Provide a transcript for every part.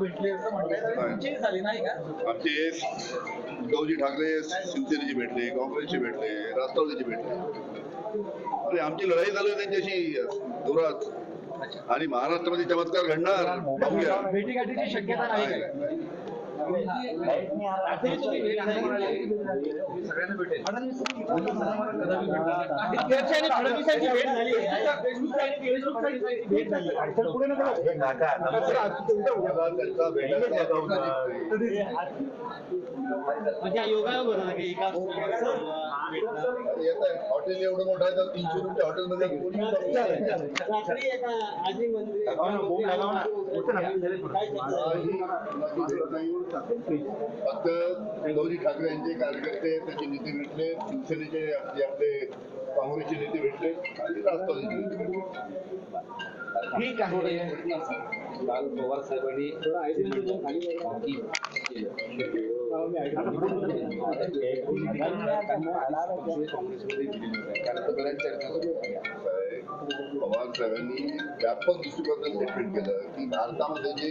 भेटले असं म्हणतात. तुमची झाली नाही का? आमचे उद्धवजी ठाकरे शिवसेनेचे भेटले काँग्रेसचे भेटले राष्ट्रवादीचे भेटले. आणि आमची लढाई चालू आहे त्यांच्याशी जोरात. आणि महाराष्ट्रामध्ये चमत्कार घडणार. भेटीगाठीची शक्यता नाही. काय फडणवीसांची भेट झाली भेट झाली? म्हणजे हॉटेल एवढं मोठं आहे. तर तीनशे रुपये हॉटेलमध्ये मंत्री फक्त उद्धवजी ठाकरे यांचे कार्यकर्ते त्याचे नेते भेटले शिवसेनेचे आपले आपले काँग्रेसचे नेते भेटले आणि राष्ट्रवादीचे नेते भेटले. ठीक आहे. काल पवार साहेबांनी काँग्रेसमध्ये दिलेली आहे कारण बऱ्याच चर्चा पवार साहेबांनी व्यापक दृष्टिकोनातून स्टेटमेंट केलं की भारतामध्ये जे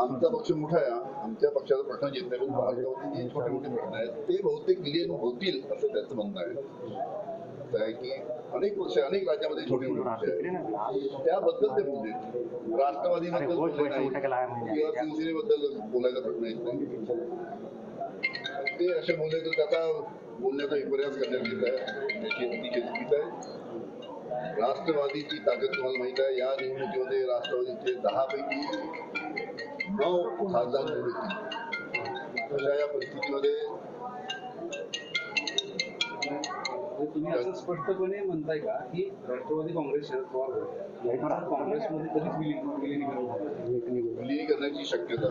आमचा पक्ष मोठा आहे. आमच्या पक्षाचा प्रश्न पण भारतामध्ये जे छोटे मोठे प्रश्न आहेत ते बहुतेक विलीन होतील असं त्याचं म्हणणं आहे. की अनेक पक्ष अनेक राज्यामध्ये छोटे मोठे पक्ष आहेत. त्याबद्दल ते बोलले. राष्ट्रवादीबद्दल बोलले नाही. किंवा शिवसेनेबद्दल बोलायचा प्रश्न येत नाही. ते असे बोलले तर त्याचा बोलण्याचा विपर्यास करण्यात येत आहे. राष्ट्रवादीची ताकद तुम्हाला माहीत आहे. या निवडणुकीमध्ये राष्ट्रवादीचे दहा पैकी नऊ खासदार निवडून अशा या परिस्थितीमध्ये तुम्ही असं स्पष्टपणे म्हणताय का की राष्ट्रवादी काँग्रेस शरद पवार काँग्रेसमध्ये कधीच विलीन विलीनीकरण होणार नाही. विलीन करण्याची शक्यता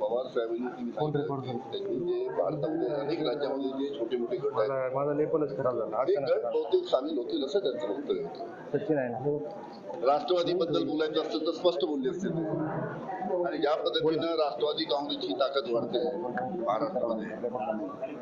पवार साहेबांनी की त्यांनी जे भारतामध्ये अनेक राज्यामध्ये जे छोटे मोठे गट आहेत. माझा लेपलच खराब झाला. ते गट बहुतेक सामील होतील असं त्यांचं वक्तव्य होतं सचिन आहे राष्ट्रवादीबद्दल बोलायचं असतं तर स्पष्ट बोलले असते आणि ज्या पद्धतीनं राष्ट्रवादी काँग्रेसची ताकद वाढते. महाराष्ट्रामध्ये.